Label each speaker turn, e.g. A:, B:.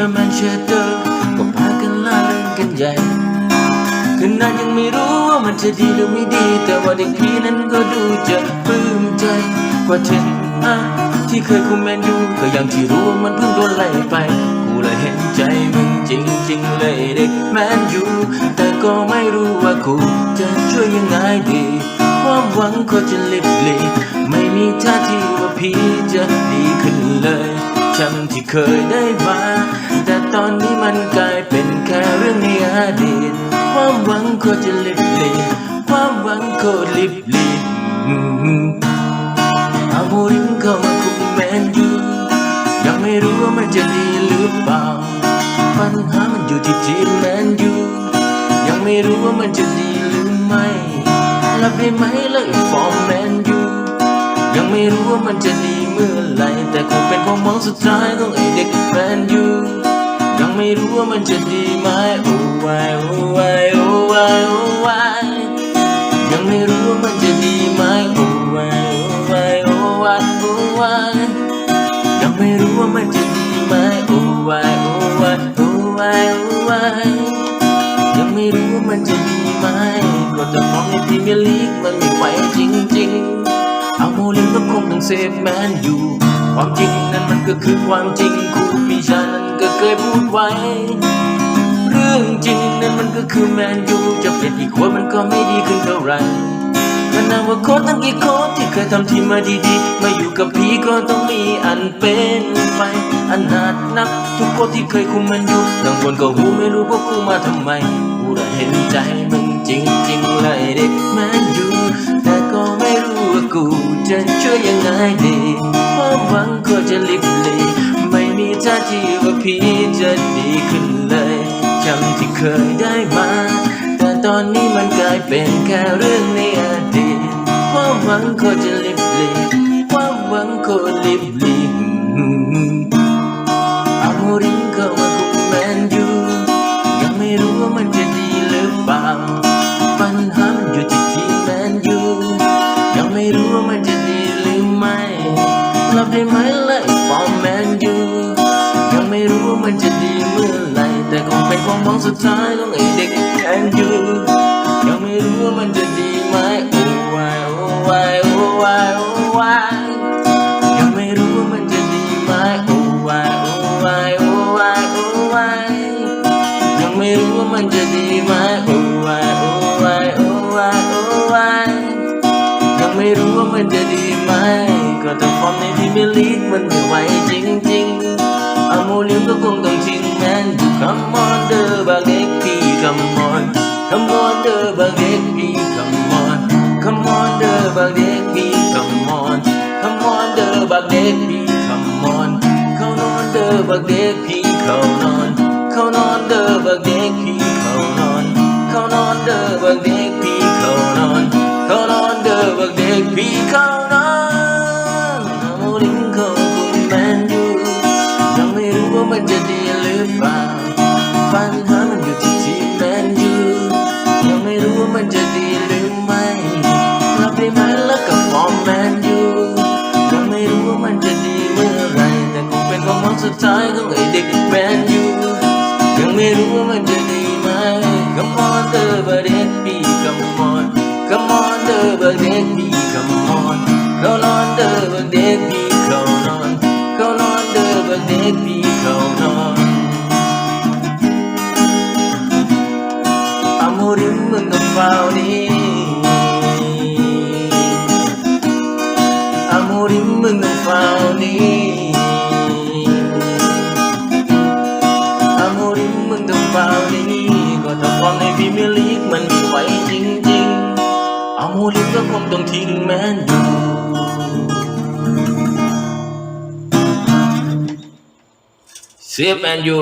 A: อเจอก็พากันล่าเริงกันใหญ่ขนาดยังไม่รู้ว่ามันจะดีหรือไม่ดี แต่ว่าเด็กพี่นั้นก็ดูจะปลื้มใจกว่าฉันอะที่เคยคุมแมนยูก็ยังที่รู้ว่ามันเพิ่งโดนไล่ไป กูเลยเห็นใจมึงจริงๆเลยเด็กแมนยูแต่ก็ไม่รู้ว่ากูจะช่วยยังไงดีความหวังก็จะลิบลีไม่มีท่าทีว่าพี่จะดีขึ้นเลยจำที่เคยได้มา ตอนนี้มันกลายเป็นแค่เรื่องในอดีตความหวังก็จะลิบลีความหวังก็ลิบลีอืมอาโมริมเข้ามาคุมแมนยูยังไม่รู้ว่ามันจะดีหรือเปล่า ปัญหามันอยู่ที่ทีมแมนยูยังไม่รู้ว่ามันจะดีหรือไม่รับได้ไหมเลยฟอร์มแมนยูยังไม่รู้ว่ามันจะดีเมื่อไหร่แต่คงเป็นความหวังสุดท้ายของไอเด็กแมนยู ไม่รู้ว่ามันจะดีไหมโอ้วายโอ้วายโอ้วายโอ้วายยังไม่รู้ว่ามันจะดีไหมโอ้วายโอ้วายโอ้วายโอ้วายยังไม่รู้ว่ามันจะดีไหมโอ้วายโอ้วายโอ้วายโอ้วายยังไม่รู้ว่ามันจะดีไหมก็จะมองในพรีเมียร์ลีกมันไม่ไหวจริงๆเอาโมลินก็คงต้องเซฟแมนอยู่ ความจริงนั้นมันก็คือความจริงครูปีชานั้นก็เคยพูดไว้ เรื่องจริงนั้นมันก็คือแมนยูจะเปลี่ยนกี่คนมันก็ไม่ดีขึ้นเท่าไหร่ขนาว่าโค้ชตั้งกี่โค้ชที่เคยทำทีมมาดีๆ มาอยู่กับพี่ก็ต้องมีอันเป็นไปอันนาดนัก ทุกโค้ชที่เคยคุมมันอยู่บางคนก็หูไม่รู้พวกกูมาทำไมกูได้เห็นใจมึงจริงๆเลยเด็กแมนยูแต่ก็ไม่รู้ว่า กูจะช่วยยังไงดีความหวังก็จะลิบเลย ไม่มีท่าทีว่าพี่จะดีขึ้นเลยจำที่เคยได้มา แต่ตอนนี้มันกลายเป็นแค่เรื่องในอดีตความหวังก็จะลิบเลยความหวังก็ลิบเลยับได้ไหมเลยฟอร์มแมนยูยังไม่รู้ว่ามันจะดีเมื่อไหรแต่คงเป็นความหวังสุดท้ายของไอเด็กแมนยูยังไม่รู้ว่ามันจะดีไหมโอ้วายโอ้วายโอ้วายโอ้วายยังไม่รู้ว่ามันจะดีไหมโอ้วายโอ้วายโอ้วายโอ้วายยังไม่รู้ว่ามันจะดีไหมโอ้วายโอ้วายโอ้วายโอ้วายยังไม่รู้ว่ามันจะดีไหม ก็แต่ฟอร์มในพรีเมียร์ลีกมันไม่ไหวจริงๆอาโมลิมก็คงต้องทิ้งแมนยู Come on เดอร์บาเด็กพี่ Come on Come on เดอร์บาเด็กพี่ Come on Come on เดอร์บาเด็กพี่ Come on Come on เดอร์บาเด็กพี่ Come on เขานอนเดอร์บาเด็กพี่เขานอนเขานอนเดอร์บาเด็กพี่เขานอนเขานอนเดอร์บาเด็กพี่เขานอนเขานอนเดอร์บาเด็กพี่เขา ดท้ายของไอเด็กแมนยูยังไม่รู้ว่ามันจะดีไหม Come on เดอร์บเด็กพี่ Come on Come on เดอร์บเด็กพี่ Come on เข้านอนเดอร์บเด็กพี่เข้านอนเข้านอนเดอร์บเด็กพี่เขานอนอามริมมึงต้องเฝ้านี้ นี้ก็ถ้าความในพรีเมียลีกมันมีไหวจริงๆอาโมลิกก็คงต้องทิ้งแมนยูเซฟแมนยู